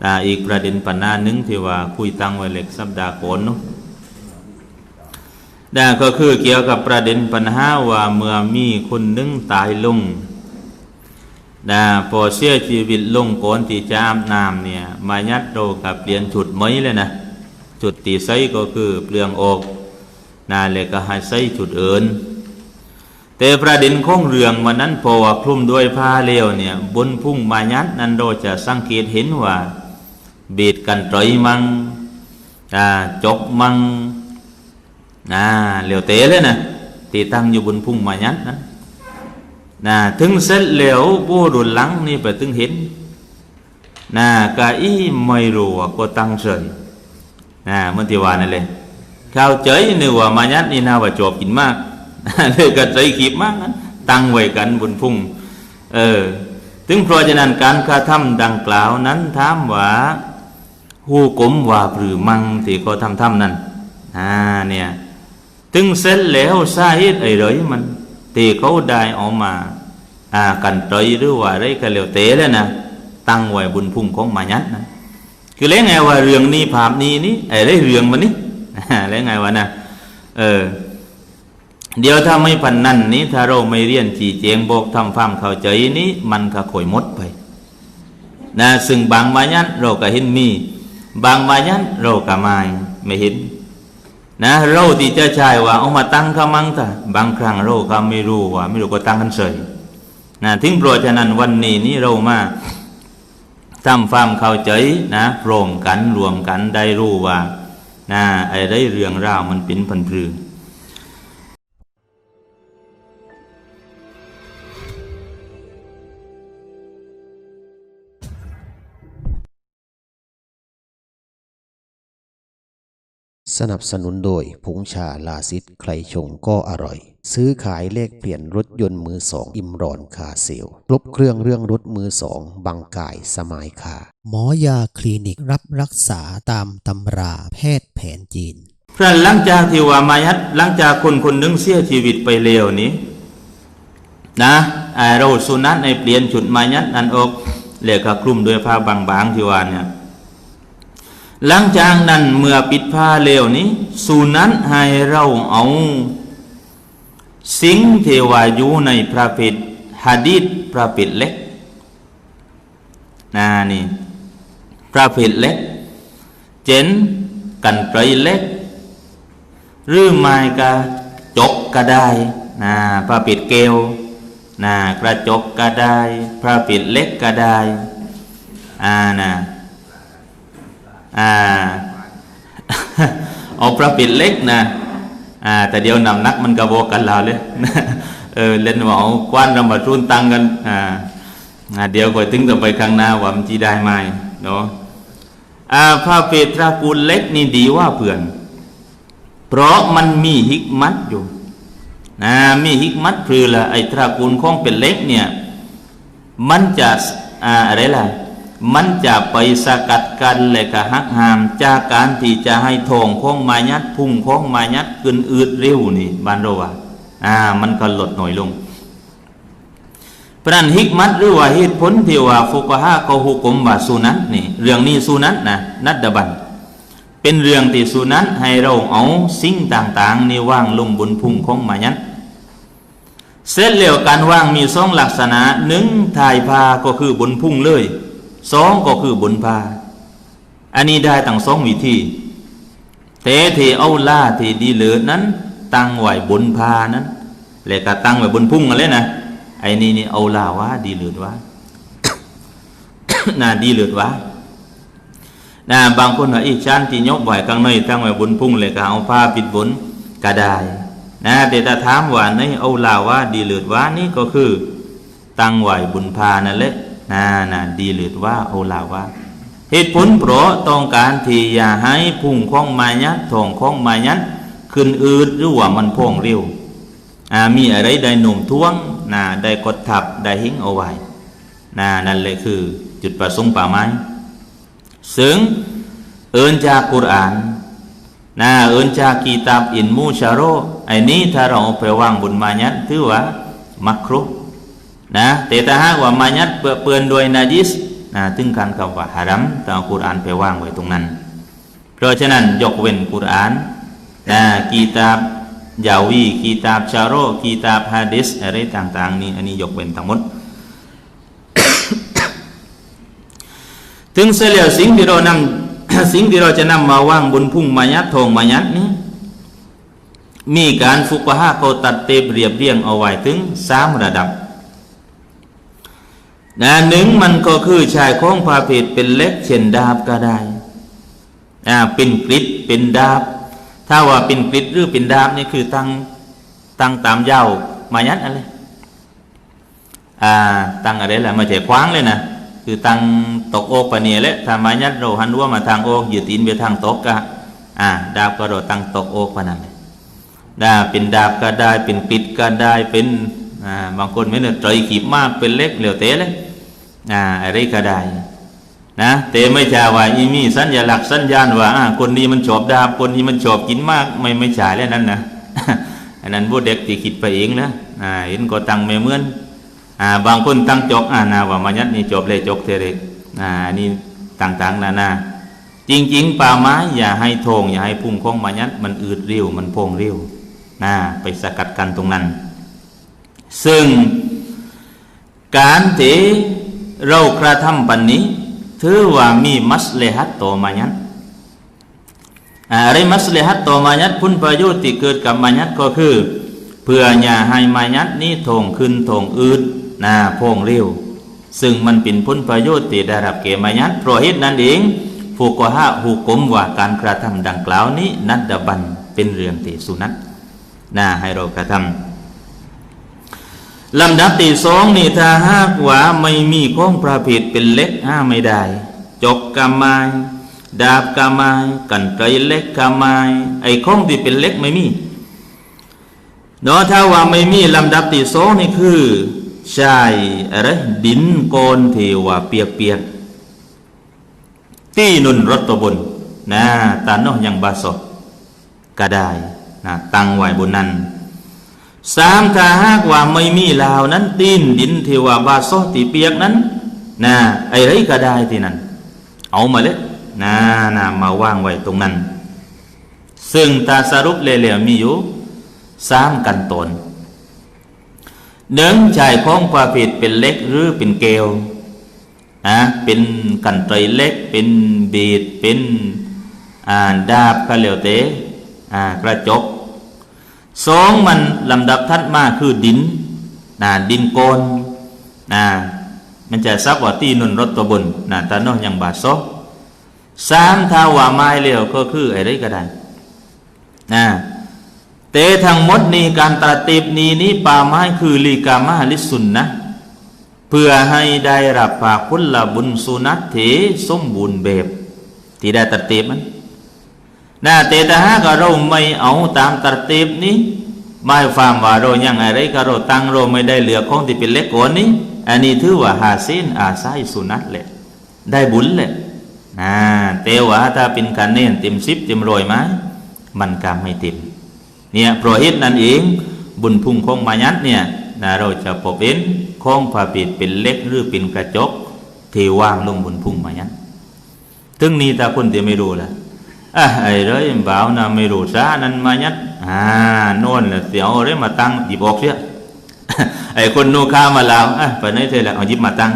แต่อีกประเด็นปัญหาหนึ่งที่ว่าคุยตั้งไว้เล็กสัปดาห์ก่อนเนาะนั่นก็คือเกี่ยวกับประเด็นปัญหาว่าเมื่อมีคนหนึงตายลงนะพอเสียชีวิตลงก่อนที่จะอาบน้ำเนี่ยมายัดโรกับเปลี่ยนจุดไหมเลยนะจุดตีไซก็คือเปลืองออกนาเลยก็ให้ไซจุดเอินแต่ประเด็นของเรื่องวันนั้นพอว่าคลุมด้วยผ้าเลวเนี่ยบนพุ่งมายัดนั้นเราจะสังเกตเห็นว่า กันตรอยมังอ่าจกมังนะเหลียวเตะเลยนะตีตั้งอยู่บนพุ่งมายัดนั้นนะถึงเสร็จแล้วผู้รุนหลังนี่ไปถึงเห็นนะกะอีไม่รู้ว่าก็ตั้งเฉยนะเมื่อที่ว่านั่นเลยข้าวเฉยนึกว่ามายัดนี่น่าว่าจบกินมากเลยก็ใจขีบมากนั้นตั้งไว้กันบนพุ่งเออถึงเพราะฉะนั้นการกระทำดังกล่าวนั้นถามว่า หูกลมว่าหรือมังที่เขาทำทำนั้นอ่าเนี่ยถึงเสร็จแล้วสาเหตุไอ้ไรมันที่เขาได้ออกมาอ่ากันตรยหรือว่าอะไรก็แล้วเตะแล้วนะตั้งไว้บนพุ่งของมายัดนะคือแล้วไงว่าเรื่องนี้ภาพนี้นี่ไอ้ไรเรื่องมันนี่แล้วไงวะนะเออเดี๋ยวถ้าไม่พันนั่นนี้ถ้าเราไม่เรียนจีเจงบอกทำความเข้าใจนี้มันก็ข่อยมดไปนะซึ่งบางมายันเราก็เห็นมี บางวายันเราก็ไม่ไม่เห็นนะเราที่จะใช้ว่าเอามาตั้งขามังตะบางครั้งเราก็ไม่รู้ว่า ไม่รู้ก็ตั้งกันเฉยนะถึงโปรดฉะนั้นวันนี้นี่เรามาทำความเข้าใจนะพร้อมกันรวมกันได้รู้ว่านะไอ้ได้เรื่องราวมันเป็นพันพรือ สนับสนุนโดยผงชาลาซิดใครชงก็อร่อย ซื้อขายเลขเปลี่ยนรถยนต์มือสอง อิมรอนคาเซลครบเครื่องเรื่องรถมือสองบางกายสมายคาหมอยาคลินิกรับรักษาตามตำราแพทย์แผนจีนเพราะหลังจากที่ว่ามายัดหลังจากคนคนหนึงเสียชีวิตไปเร็วนี้ นะไอ้เราสุนัขในเปลี่ยนชุดมายัดนั้นออกเหลือก็คลุมด้วยผ้าบางๆที่ว่าเนี่ย หลังจากนั้นเมื่อปิดผ้าเร็วนี้สุนัขให้เราเอาสิ่งที่ว่ายูในพระเพทหะดีษพระเพทเล็กนะนี่พระเพทเล็ก เจนกันไกรเล็ก หรือไม้กระจกก็ได้นะพระปิดเกลวนะกระจกก็ได้ พระปิดเล็กก็ได้อ่านะ อ่าเอาพระปิดเล็กนะอ่าแต่เดี๋ยวนำนักมันกระโบกกันเราเลยเออเล่นว่าเอากว้านเรามาทุนตังกันอ่าอ่าเดี๋ยวก่อยถึงจะไปข้างหน้าว่ามันจีได้ไหมเนาะอ่าพระเปตรากูลเล็กนี่ดีว่าเพื่อน เพราะมันมีฮิกมัตอยู่นะมีฮิกมัตคือละไอ้ตระกูลของเป็นเล็กเนี่ยมันจะอ่าอะไรล่ะ มันจะไปสกัดกันและก็หักหาม จากการที่จะให้ทองของมายัดพุ่งของมายัดขึ้นอืดเร็วนี่บานเราว่าอ่า มันก็ลดหน่อยลงพระนันฮิกมัตหรือว่าเหตุผลที่ว่าฟุกฮะเขาหุกมว่าสุนัตนี่ เรื่องนี้สุนัตนะนัดดบันเป็นเรื่องที่สุนัตให้เราเอาสิ่งต่างๆนี่ว่างลงบนพุ่งของมายัดเสร็จแล้วการว่างมีสองลักษณะหนึ่งถ่ายพาก็คือบนพุ่งเลย สองก็คือบนพาอันนี้ได้ตั้งสองวิธีแต่ที่เอาล่าที่ดีเลิศนั้น ตั้งไหว้บนพานั้นแล้วก็ตั้งไว้บนพุ่งกันเลยนะไอ้นี่นี่เอาล่าว่าดีเลิศว่าน่าดีเลิศว่านะบางคนว่าอีชั้นที่ยกไหวกลางในตั้งไว้บนพุ่งเลยก็เอาผ้าปิดบนก็ได้นะแต่ถ้าถามว่าในเอาล่าว่าดีเลิศว่านี่ก็คือตั้งไหว้บนพานั่นแหละ น่าน่ะดีหรือว่าโอลาว่าเหตุผลเพราะต้องการที่อย่าให้พุ่งของมายัดทองของมายัดขึ้นอืดหรือว่ามันพ่องเร็วอ่ามีอะไรได้หนุ่มท้วงน่ะได้กดทับได้หิ้งเอาไว้น่ะนั่นเลยคือจุดประสงค์ป่าไม้ซึ่งเอินจากกุรอานนะเอินจากกีตาบอินมูชาโรไอ้นี้ถ้าเราเอาไปวางบนมายัดถือว่ามักครุ นะแต่ถ้าหากว่ามายัดเปื้อนด้วยนาจิสนะถึงการกับว่าฮารัมต่อากุรอานไปวางไว้ตรงนั้น เพราะฉะนั้นยกเว้นกุรอานนะกีตาบยาวีกีตาบชาโรกีตาบฮะดิษอะไรต่างๆนี่อันนี้ยกเว้นทั้งหมด ถึงเสียแล้วสิ่งที่เรานำสิ่งที่เราจะนำมาว่างบนพุ่งมายัดทองมายัดนี้มีการฟุกฮะเขาตัดเตเรียบเรียงเอาไว้ถึงสามระดับ นะหนึ่งมันก็คือชายของพาเพศเป็นเล็กเช่นดาบก็ได้อ่าเป็นกริดเป็นดาบ ถ้าว่าเป็นกริดหรือเป็นดาบนี่คือตั้งตั้งตามยาวมายัดอะไรอ่าตั้งอะไรแหละมาเฉคว้างเลยนะคือตั้งตกอกปะเนียแหละถ้ามายัดเราหันว่ามาทางอกยืดตีนไปทางตกกะอ่าดาบก็เราตั้งตกอกปะนั่นเลยดาบเป็นดาบก็ได้เป็นกริดก็ได้เป็นอ่าบางคนไม่เนี่ยใจขีบมากเป็นเล็กเหลียวเตะเลย อ่าอะไรก็ได้นะแต่ไม่ใช่ว่าอีมีสัญลักษณ์สัญญาณว่าอ่าคนนี้มันชอบดาบคนนี้มันชอบกินมาก ไม่ไม่ใช่แล้วนั่นนะอันนั้นพวกเด็กที่คิดไปเองนะอ่าเห็นก็ตังไม่เหมือนอ่าบางคนตั้งจกอ่านาว่ามายัดนี่จบเลยจกเทเรกอ่านี่ต่างๆนานาจริง ๆ ป่าไม้อย่าให้ทงอย่าให้พุ่งของมายัดมันอืดเร็วมันพงเร็วนะไปสกัดกันตรงนั้น ซึ่งการที่ เรากระทำปันนี้ ถือว่ามีมัสเลหัตต่อมายัดอะไรมัสเลหัตต่อมายัดพุนประโยชน์ที่เกิดกับมายัดก็คือ เพื่ออย่าให้มายัดนี้ทงขึ้นทงอืดนาพงเร็วซึ่งมันเป็นพุนประโยชน์ที่ได้รับเกมายัดเพราะเหตุนั้นเองฟูกฮะหูกมว่าการกระทำดังกล่าวนี้นัดดบันเป็นเรื่องที่สุนัตน่าให้เรากระทำ ลำดับที่สองนี่ถ้าหากว่าไม่มีข้องประเภทเป็นเล็กห้าไม่ได้ จกกามาย ดาบกามาย กันไกรเล็กกามาย ไอ้ของที่เป็นเล็กไม่มีเนาะถ้าว่าไม่มีลำดับที่สองนี่คือใช่อะไรดินโกนเทว่าเปียกเปียกที่นุนรถตัวบนนะตาโนยังบาสดก็ได้นะตั้งไว้บนนั้น สามถ้าหากว่าไม่มีลาวนั้นตีนดินเทวาบาซอตีเปียกนั้นนะไอ้ไรก็ได้ที่นั่นเอามาเลยนะนะมาว่างไว้ตรงนั้น ซึ่งตาสรุปเลวๆมีอยู่สามกันตนหนึ่งชายของความผิดเป็นเล็กหรือเป็นเกลนะเป็นกันไตรเล็กเป็นบีดเป็นอ่าดาบกระเหลียวเตะอ่ากระจก สองมันลำดับทัดมาคือดินนะดินโกนนะมันจะซับว่าตีนุนรถตัวบนนะตาโนยังบาดซอสามถ้าว่าไม้เลี้ยวก็คืออะไรก็ได้นะเตทั้งหมดนี้การตรติบนี้นี้ป่าไม้คือลีกามาลิสุนนะเพื่อให้ได้รับภาคุลละบุญสุนัตเถสมบูรณ์แบบ ที่ได้ตรติบมัน นะแต่ถ้าหากเราไม่เอาตามตรติบนี้ไม่ฟังว่าเรายังอะไรก็เราตั้งเราไม่ได้เหลือของที่เป็นเล็กกว่านี้ อันนี้ถือว่าหาสินอาศัยสุนัตแหละ ได้บุญแหละนะแต่ว่าถ้าเป็นการเน้นเต็มสิบเต็มรอยไหมมันกำไม่เต็มเนี่ยเพราะเหตุนั้นเองบุญพุ่งของมายัดเนี่ยนะเราจะพบเห็นของผ้าปิดเป็นเล็กหรือเป็นกระจกที่ว่างลงบนพุ่งมายัดถึงนี้ถ้าคนที่ไม่รู้ละ อะไอ้เรื่องบ่าวนะไม่รู้ซะนั้นมายัดอ่าโน่นแหละเดี๋ยวเรื่องมาตั้งหยิบออกเสียไอ้คนโนูข้ามาลาวอะไปไหนเสร็จแล้วเอาหยิบมาตั้ง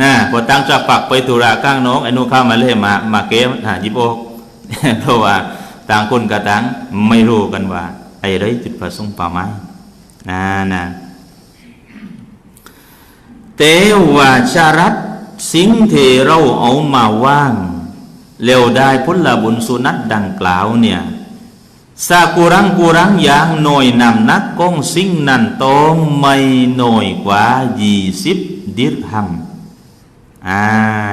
นะพอตั้งจากปักไปตุระก้างน้องไอ้โนูข้ามาเลยมามาเก็บอะหยิบออกเพราะว่าต่างคนกับต่างไม่รู้กันว่า ไอ้ไรจุดประสงค์ป่าไม้นะนะแต่ว่าชารัตสิ่งที่เราเอามาว่าง เร็วได้พุทธบุญสุนัตดังกล่าวเนี่ยสากุรังกุรังอย่างหน่อยนำนักกองสิ่งนั้นตองไม่หน่อยกว่ายี่สิบดิรหัมอ่า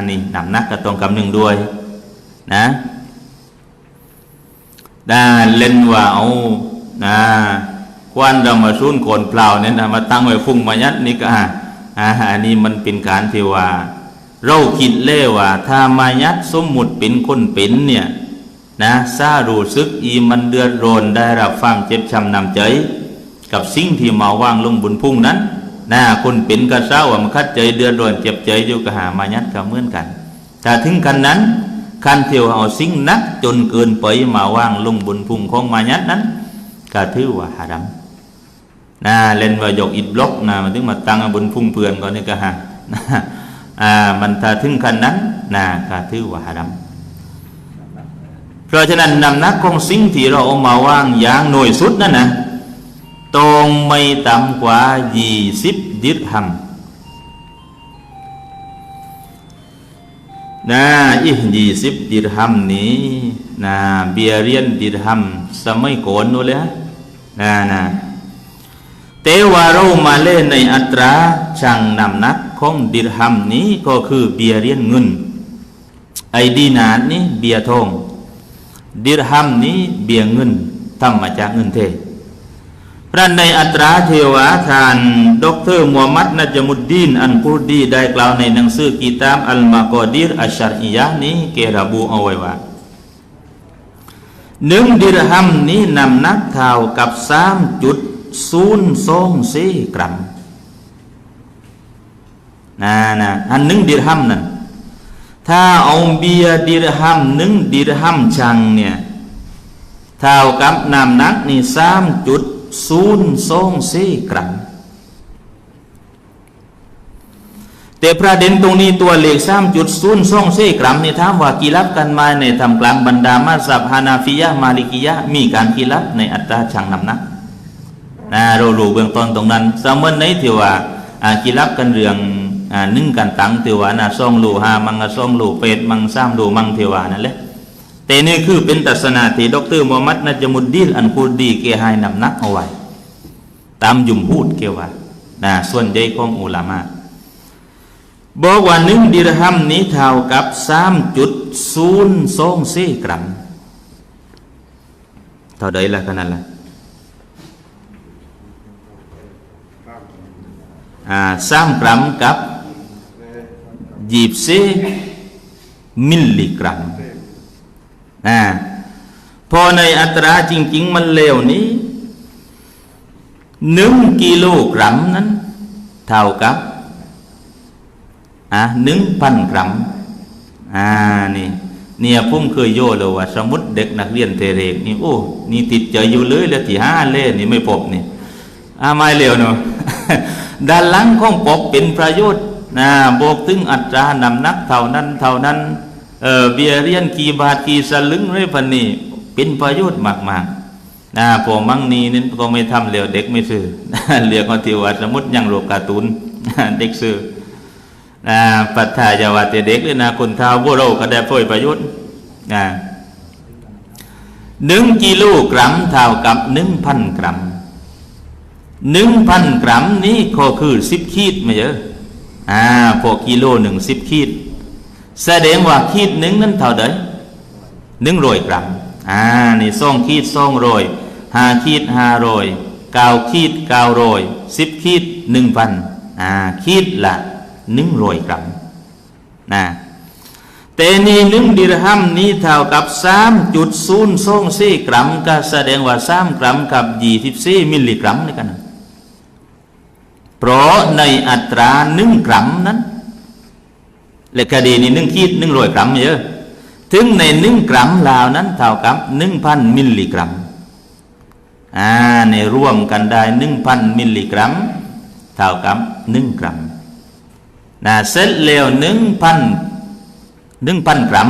นี่นำนักก็ต้องกำหนึ่งด้วยนะได้เล่นว่าเอานะควันเรามาชุนโกนเปล่าเนี่ยนะมาตั้งไว้ฟุ้งมายัดนี่ก็อ่าอันนี้มันเป็นการที่ว่า เราคิดเล่ว่า ถ้ามายัดสมมุติเป็นคนเป็นเนี่ยนะซารู้สึกอีมันเดือดร้อนได้รับฟังเจ็บช้ำนำใจ กับสิ่งที่มาว่างลงบนพุ่งนั้นนะคนเป็นกระเซ้าว่ามันคัดใจเดือดร้อนเจ็บใจอยู่กับหามายัดกับเหมือนกันแต่ถึงกันนั้นคันเที่ยวเอาสิ่งนักจนเกินไปมาว่างลงบนพุงของมายัดนั้นก็ถือว่าหารัมนะเล่นว่ายกอิดบล็อกนะมันถึงมาตั้งบนพุ่งเพื่อนก่อนนี่ก็หานะ อ่ามันถ้าถึงกันนั้นนะก็ถือว่าหารัมเพราะฉะนั้นนำนักของสิ่งที่เราเอามาว่างอย่างหน่วยสุดนั่นนะต้องไม่ต่ำกว่ายี่สิบดิรฮัมนะอียี่สิบดิรฮัมนี้นะเบียเรียนดิรฮัมสมัยก่อนนู่นเลยนะนะแต่ว่าเรามาเล่นในอัตราช่างนำนัก ของดิรฮัมนี้ก็คือเบียเรียนเงิน ไอดีนาดนี้เบียทอง ดิรฮัมนี้เบียเงินทำมาจากเงินเทพระในอัตราเทวาทาน ดรมูฮัมมัดนัจมุดดีน อันกุรดีได้กล่าวในหนังสือกิตามอัลมากอดิรอัชชารียะนี้เกระบุเอาไว้ว่าหนึ่งดิรฮัมนี้นำนักเท่ากับสามจุดศูนย์สองสี่กรัม นะนะอันหนึ่งดิรฮัมนั่นถ้าเอาเบียดิรฮัมหนึ่งดิรฮัมชังเนี่ยเท่ากับน้ำหนักนี่สามจุดศูนย์สองสี่กรัมแต่ประเด็นตรงนี้ตัวเลขสามจุดศูนย์สองสี่กรัมนี่ถามว่ากีรับกันมาในทำกลางบรรดามาสับฮานาฟิยะมาลิกิยะมีการกีรับในอัตราชังน้ำหนักนะเรารู้เบื้องต้นตรงนั้นสมมติในที่ว่าอ่ากีรับกันเรื่อง นึ่งกันตังเทวานะซ่องลูหามังกะซ่องลูเป็ดมังซ้ำลูมังเทวานั่นแหละแต่นี่คือเป็นตัศนาที่ดรมูฮัมมัดนัจมุดดีลอันกูดีเกให้นำนักเอาไว้ ตามยุมพูดเกว่านะส่วนใหญ่ของอุลามะบอกว่าหนึ่งดิรฮัมนี้เท่ากับสามจุดศูนย์สองสี่กรัมเท่าใดละขนาดละอ่าสามกรัมกับ ยีบเซมิลลิกรัมอ่าพอในอัตราจริง ๆ มันเลวนี้หนึ่งกิโลกรัมนั้น เท่ากับอะหนึ่งพันกรัมอ่านี่เนี่ยผมเคยโยเลยว่า สมมติเด็กนักเรียนเทเรกนี่โอ้นี่ติดใจอยู่เลยแล้วที่ห้าเล่นี่ไม่พบนี่อ่าไม่เร็วเนาะด้านหลังของปกเป็นประโยชน์ นะบอกถึงอัตรานำนักเท่านั้นเท่านั้นเออเบียเรียนกี่บาทกี่สลึงเรพันนี่เป็นประโยชน์มากๆนะพวกมังนีนี่ก็ไม่ทำเร็วเด็กไม่ซื้อเรียกว่าที่ว่าสมมติยังโลกการ์ตูนเด็กซื้อนะปัตตายาวาเตเด็กเลยนะคนเท้าพวกเราก็ได้พ่อยประโยชน์นะหนึ่งกิโลกรัมเท่ากับหนึ่งพันกรัมหนึ่งพันกรัมนี้ก็คือสิบขีดไม่เยอะ อ่าพอกิโลหนึ่งสิบขีด แสดงว่าขีดหนึ่งนั้นเท่าไดหนึ่งร้อยกรัมอ่านี่สองขีดสองร้อยห้าขีดห้าร้อยเก้าขีดเก้าร้อยสิบขีดหนึ่งพันอ่าขีดละหนึ่งร้อยกรัมนะแต่นี่หนึ่งดิรฮัมนี้เท่ากับสามจุดศูนย์สองสี่กรัมก็แสดงว่าสามกรัมกับยี่สิบสี่มิลลิกรัมนี่กันนะ เพราะในอัตราหนึ่งกรัมนั้นเลขคดีนี้หนึ่งขีดหนึ่งร้อยกรัมเยอะถึงในหนึ่งกรัมลาวนั้นเท่ากับหนึ่งพันมิลลิกรัมอ่าในร่วมกันได้หนึ่งพันมิลลิกรัม เท่ากับหนึ่งกรัมนะเสร็จแล้วหนึ่งพันหนึ่งพันกรัม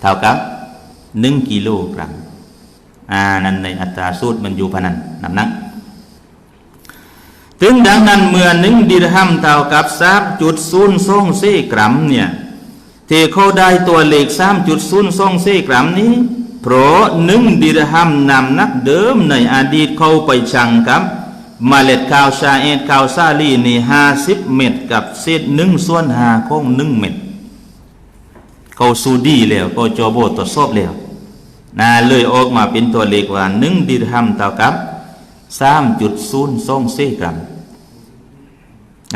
เท่ากับหนึ่งกิโลกรัมอ่านั่นในอัตราสูตรมันอยู่พนันน้ำหนัก ถึงดังนั้นเมื่อหนึ่งดิรฮัมเท่ากับสามจุดศูนย์สองเซกรัมเนี่ยที่เขาได้ตัวเลขสามจุดศูนย์สองเซกรัมนี้เพราะหนึ่งดิรฮัมนำนักเดิมในอดีตเขาไปชังกับมเมล็ดข้าวชาเอตข้าวซาลีนี่ห้าสิบเม็ดกับเศษหนึ่งส่วนห้าของหนึ่งเม็ดเขาสูดีแล้วก็จอโบตรวจสอบแล้วนะเลยออกมาเป็นตัวเลขว่าหนึ่งดิรฮัมเท่ากับสามจุดศูนย์สองเซกรัม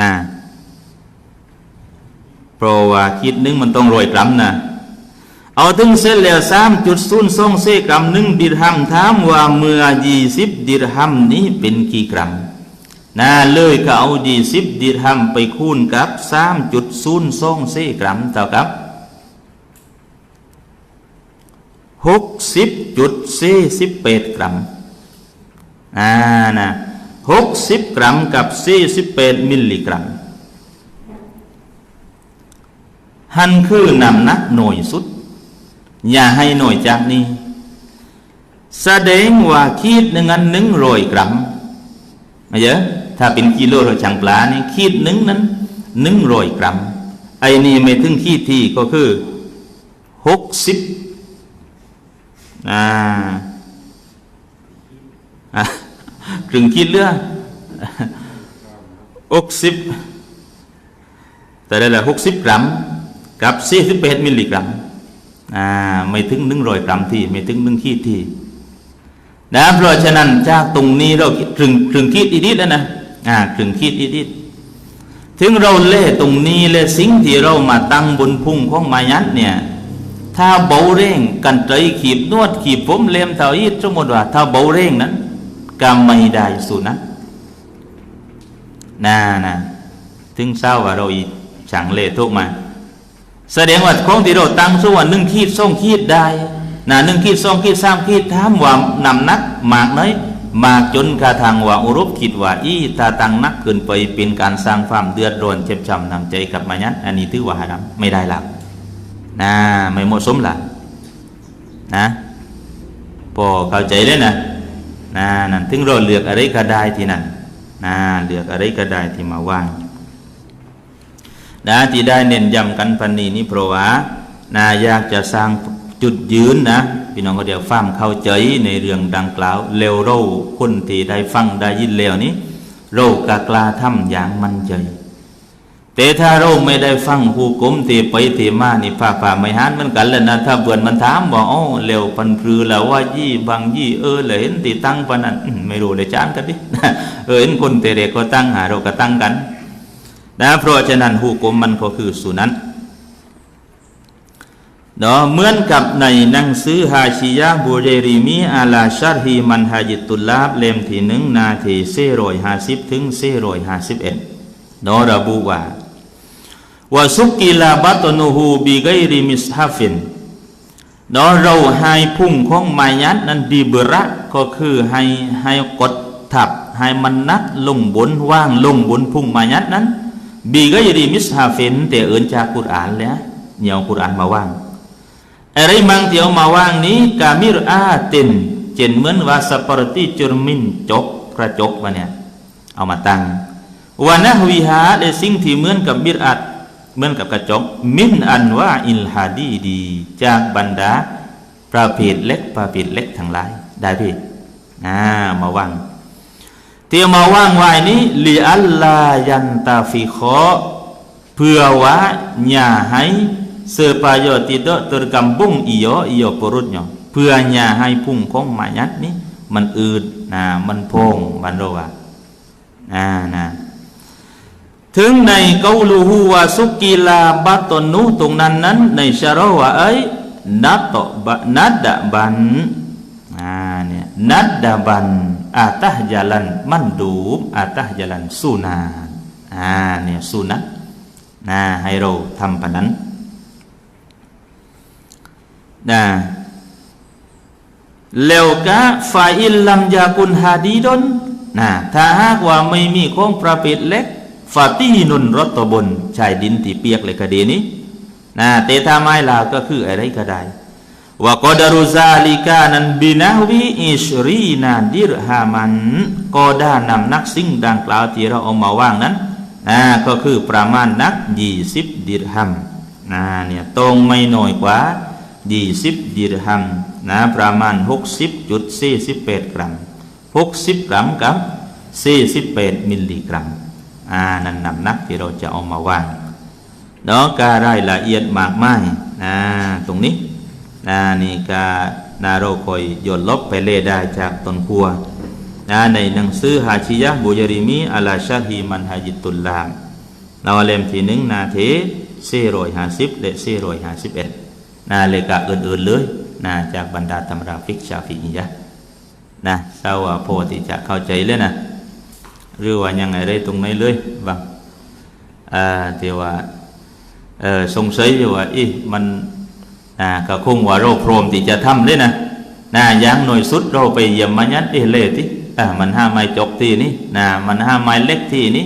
อ่าเพราะว่าคิดนึงมันต้องรวยกรัมนะเอาถึงเสร็จแล้วสามจุดศูนย์สองเซกรัมหนึ่งดิรฮัมถามว่าเมื่อยี่สิบดิรฮัมนี้เป็นกี่กรัมนะเลยก็เอาดีสิบดีทำไปคูณกับสามจุดศูนย์สองสี่กรัมเท่ากับหกสิบจุดสี่สิบแปดกรัมอ่านะ หกสิบกรัมกับสี่สิบแปดมิลลิกรัม หันคือนำหนักหน่วยสุด อย่าให้หน่วยจากนี้ แสดงว่าขีดหนึ่งอันหนึ่งร้อยกรัมเยอะถ้าเป็นกิโลเราช่างปลานี่ขีดหนึ่งนั้นหนึ่งร้อยกรัม ไอ้นี่ไม่ถึงขีดที่ก็คือหกสิบอ่าอะึงขีดเรือหกสิบแต่ได้ละหกสิบกรัมกับสี่สิบแปดมิลลิกรัมอ่าไม่ถึงหนึ่งร้อยกรัมที่ ไม่ถึงหนึ่งขีดที่นะเพราะฉะนั้นจากตรงนี้เราครึ่งครึ่งขีดอีดิดแล้วนะอ่าครึ่งขีดอีดิดถึงเราเล่ตรงนี้เล่สิ่งที่เรามาตั้งบนพุ่งของมายัดเนี่ยถ้าเบาเร่งกันไตรขีบนวดขีบผมเล็มเท่าอีสมมติว่าถ้าเบาเร่งนั้น ก็ไม่ได้สุนะน่านะถึงเศร้าว่าเราอีฉังเล่ทุกมา แสดงว่าของที่เราตั้งส่วนหนึ่งขีดสองขีดได้นะหนึ่งขีดสองขีดสามขีดถามว่านำนักมากน้อยมากจนกระทั่งว่าอุรุปคิดว่าอีถ้าตั้งนักเกินไปเป็นการสร้างความเดือดร้อนเจ็บช้ำนำใจกับมายันอันนี้ถือว่าหารัมไม่ได้หลักนะไม่เหมาะสมหลักนะพอเข้าใจเลยนะ นะนั่นถึงเราเลือกอะไรก็ได้ที่นั่นนะเลือกอะไรก็ได้ที่มาว่างนะที่ได้เน้นย้ำกันพันนี้นี่เพราะว่านาอยากจะสร้างจุดยืนนะพี่น้องก็เดียวฟังเข้าใจในเรื่องดังกล่าวเร็วเราคนที่ได้ฟังได้ยินแล้วนี้เรากกล้าทำอย่างมั่นใจ แต่ถ้าเราไม่ได้ฟังผู้กลมที่ไปที่มานี่ฝ่าฝ่าไม่หันมือนกันแล้วนะถ้าเบื่อมันถามบอกอ๋อเร็วพันพรือแล้วว่ายี่บางยี่เออเลยเห็นตีตั้งปนนั้นไม่รู้เลยจานกันดิเออเห็นคนเตเด็กก็ตั้งหาเราก็ตั้งกันนะเพราะฉะนั้นหูกลมมันก็คือสุนันเนาะเหมือนกับในหนังสือฮาชิยะบูเรริมีอาลาชาฮีมันฮาจิตุลาบเล่มที่หนึ่งนาทีเซโรยห้าสิบถึงเซโรยห้าสิบเอ็ดเนาะระบุว่า วาสุกิลาบัตนูฮูบิไกริมิสฮาฟินนาะเราให้พุ่งของมายัดนั้นดีเบระก็คือให้ให้กดทับให้มันนักลงบนว่างลงบนพุ่งมายัดนั้นบีก็ยดีมิสฮาฟินแต่เอินจากกุรอานแล้วเหนี่ยวกุรอานมาว่างอะไรมังที่เอามาว่างนี้กามิรอาตินเจนเหมือนว่าสปรติจุรมินจกกระจกวะเนี่ยเอามาตั้งวานะวิหาได้สิ่งที่เหมือนกับมิรอัด เหมือนกับกระจกมินอันว่าอิลฮาดีดี จากบรรดาประเภทเล็กประเภทเล็กทั้งหลายได้พี่อ่ามาว่างที่มาว่างไว้นี้ลีอัลลายันตาฟิคอเพื่อว่าอย่าให้เสือปายติดตรกำบุ้งอีโยอีโยปรุษเนาะเพื่ออย่าให้พุ่งของมายัดนี้มันอืดนะมันพงมันโรวะนะนะ ถึงในเกาลูฮูวาสุกิลาบัตนูตรงนั้นนั้น ในชารวะไอ้นัตตบนัดดะบันอ่าเนี่ยนัดดะบัน atah jalan mandub atah jalan sunat อ่าเนี่ยสุนัตนะให้เราทำปนั้นนะแล้วก็ฟาอิลลัมยากุนฮาดีดนนะถ้าหากว่าไม่มีของประเภทเล็ก ฟาตีนุนรถตบนชายดินที่เปียกเลยคดีนี้นะแต่ถ้าไม่ลาก็คืออะไรก็ได้ wa qadaru zalika นั้นบินาวิอิชรีนาดิรฮามันก็ได้นำนักสิ่งดังกล่าวที่เราเอามาว่างนั้นนะก็คือประมาณนักยี่สิบดิรฮัมนะเนี่ยตรงไม่น้อยกว่ายี่สิบดิรฮัมนะประมาณหกสิบจุดสี่สิบแปดกรัมหกสิบกรัมกับสี่สิบแปดมิลลิกรัม อ่านันนำนักที่เราจะเอามาวางเนาะการายละเอียดมากมายนะตรงนี้นะนี่ก็นาเรคอยโยนลบไปเลได้จากต้นครัวนะในหนังสือฮาชิยะบุยริมีอัลาชาฮีมันฮาจิตุลลามเราเล่มที่หนึ่งนาทีสี่ร้อยห้าสิบและสี่ร้อยห้าสิบเอ็ดนะเลกะอื่นๆเลยนะจากบรรดาตำราฟิกชาฟิอียะนะเราว่าพอที่จะเข้าใจเลยนะ หรือว่ายังไงได้ตรงไหนเลยบาอ่าที่ว่าเออสงสัยอยู่ว่าอีมันอ่าก็คงว่าเราพร้อมที่จะทำเลยนะนะย่างหน่อยสุดเราไปเยี่ยมมายัดที่เลติอ่ามันห้าไม้จกที่นี้นะมันห้าไม้เล็กที่นี้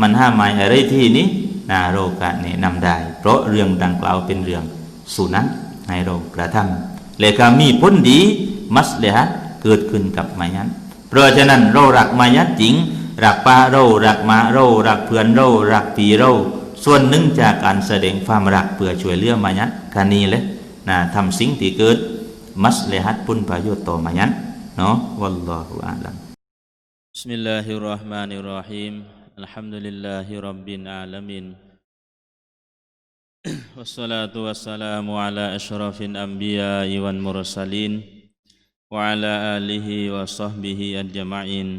มันห้าไม้อะไรที่นี้นะเราก็แนะนำได้ เพราะเรื่องดังกล่าวเป็นเรื่องสุนัขให้เรากระทำและก็มีผลดีมัสเลฮะเกิดขึ้นกับมายัดเพราะฉะนั้นเรารักมายัดจริง รักป้าเรารักมาเรารักเพื่อนเรารักปีเรา ส่วนหนึ่งจากการแสดงความรักเพื่อช่วยเหลือมายัดคานีเลยนะทำสิ่งที่เกิดมัสเลฮัดปุนประโยชน์ต่อมายัดเนาะวัลลอฮุอาลัม بسم الله الرحمن الرحيم الحمد لله رب العالمين والصلاة والسلام على أشرف الأنبياء والمرسلين وعلى آله وصحبه أجمعين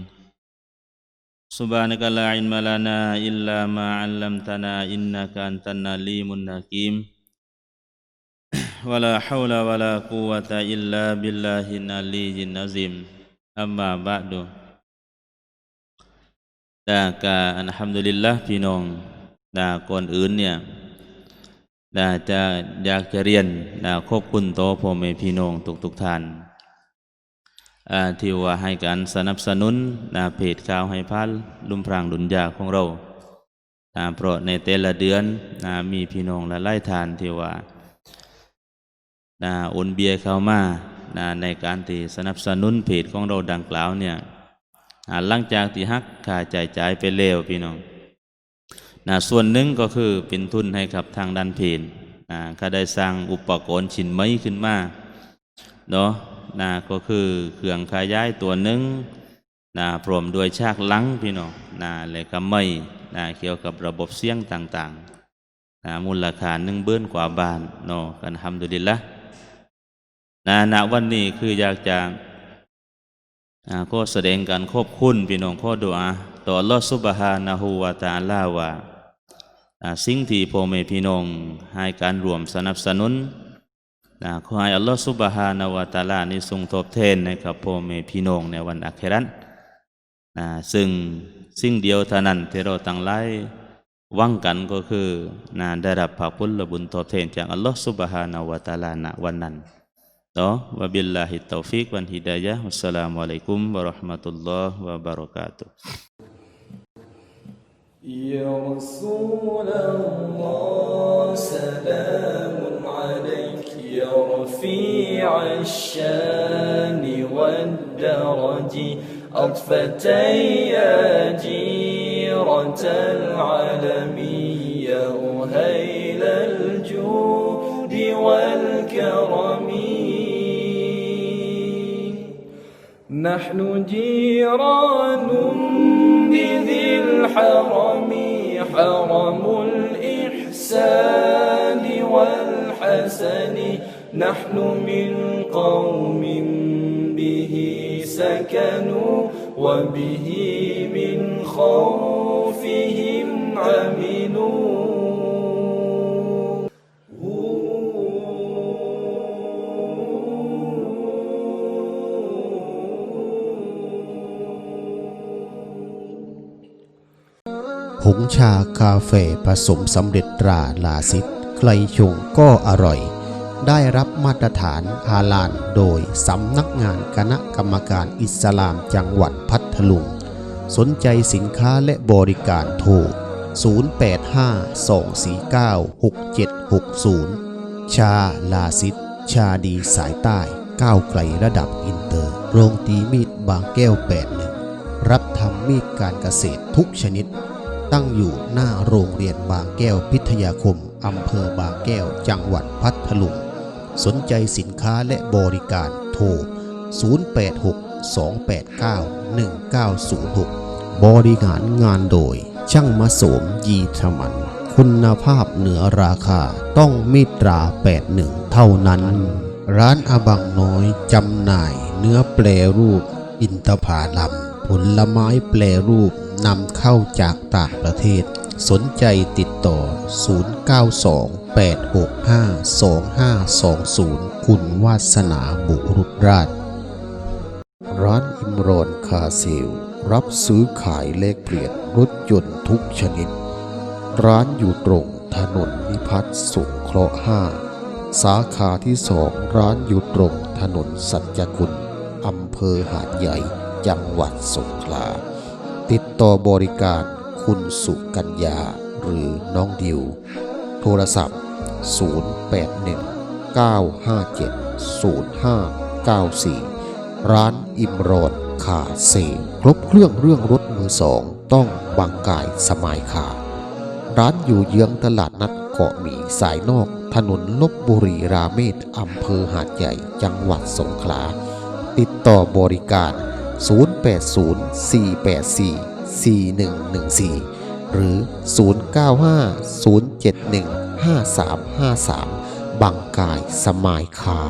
سبحانك لا علم لنا إلا ما علمتنا إنك أنت العليم الحكيم ولا حول ولا قوة إلا بالله العلي العظيم أما بعد ดากาอันฮัมดุลิลละพี่น้องดาก่อนอื่นเนี่ยดาจะอยากจะเรียนดาขอบคุณโตอพ่อแม่พี่น้องทุกทุกๆท่านอ่า ที่ว่าให้การสนับสนุนดาเพจข่าวให้พันลุมพรางดุนยาของเราดาเพราะในแต่ละเดือนดามีพี่น้องละไล่ทานที่ว่าดาโอนเบียเข้ามาดาในการที่สนับสนุนเพจของเราดังกล่าวเนี่ยหลังจากที่ฮักค่าจ่ายจ่ายไปแล้วพี่น้องนะส่วนหนึ่งก็คือเป็นทุนให้กับทางด้านเพนอ่าก็ได้สร้างอุปกรณ์ชิ้นไม้ขึ้นมาเนาะ นะก็คือเครื่องขยายตัวหนึ่งนะพร้อมด้วยชากหลังพี่น้องนะและก็ไม้นะเกี่ยวกับระบบเสียงต่างๆนะมูลค่าหนึ่งเบื้นกว่าบาทเนาะกันทำดุลิลละนะณวันนี้คืออยากจะอ่าก็แสดงการขอบคุณพี่น้องข้อดุอาต่อลอฮฺซุบฮานะฮูวาตาลาว่าอ่าสิ่งที่พ่อแม่พี่น้องให้การรวมสนับสนุน นะขอให้อัลลอฮฺซุบฮานะฮูวาตาลานี้ทรงตอบแทนให้กับพ่อแม่พี่น้องในวันอาคราตนะซึ่งสิ่งเดียวเท่านั้นที่เราตั้งไล่วังกันก็คือนะได้รับพระพุทธบุญตอบแทนจากอัลลอฮฺซุบฮานะฮูวาตาลาณวันนั้น Toh, wabillahi taufik wan hidayah. Wassalamualaikum warahmatullahi wabarakatuh. يا رسول الله سلام عليك يا رفيع الشان والدرج. أطفت يا جيرة العالم يا أهيل الجود والكرم. نحن جيران بذي الحرم. حرم الإحسان والحسن. نحن من قوم به سكنوا وبه من خوفهم أمنوا ชาคาเฟ่ผสมสำเร็จตราลาซิดใครชงก็อร่อย ได้รับมาตรฐานฮาลานโดยสำนักงานคณะกรรมการอิสลามจังหวัดพัทลุง สนใจสินค้าและบริการโทร 0852496760 ชาลาซิดชาดีสายใต้ก้าวไกลระดับอินเตอร์ โรงตีมีดบางแก้ว81รับทำมีดการเกษตรทุกชนิด ตั้งอยู่หน้าโรงเรียนบางแก้วพิทยาคม อำเภอบางแก้ว จังหวัดพัทลุง สนใจสินค้าและบริการโทร 0862891906 บริหารงานโดย ช่างมาโสมยีธมัน คุณภาพเหนือราคาต้องมิตรา 81 เท่านั้น ร้านอาบังน้อยจำหน่ายเนื้อแปรรูป อินทผลัมผลไม้แปรรูป นำเข้าจากต่างประเทศ สนใจติดต่อ 0928652520 คุณวาสนาบุรุษราช ร้านอิมรอนคาเซลรับซื้อขายเลขเปลี่ยนรถยนต์ทุกชนิด ร้านอยู่ตรงถนนนิพัฒน์สุขเคราะห์ห้าสาขาที่สองร้านอยู่ตรงถนนสัจจคุณอำเภอหาดใหญ่ จังหวัดสงขลา ติดต่อบริการคุณสุกัญญาหรือน้องดิว โทรศัพท์ 081 957 0594 ร้านอิมรอนคาเซลครบเครื่องเรื่องรถมือสอง ต้องบางกายสมายคาร้านอยู่เยื้องตลาดนัดเกาะหมีสายนอก ถนนลบบุรีราเมศอำเภอหาดใหญ่จังหวัดสงขลา ติดต่อบริการ 080-484-4114 หรือ 095-071-5353 บางกายสมายคา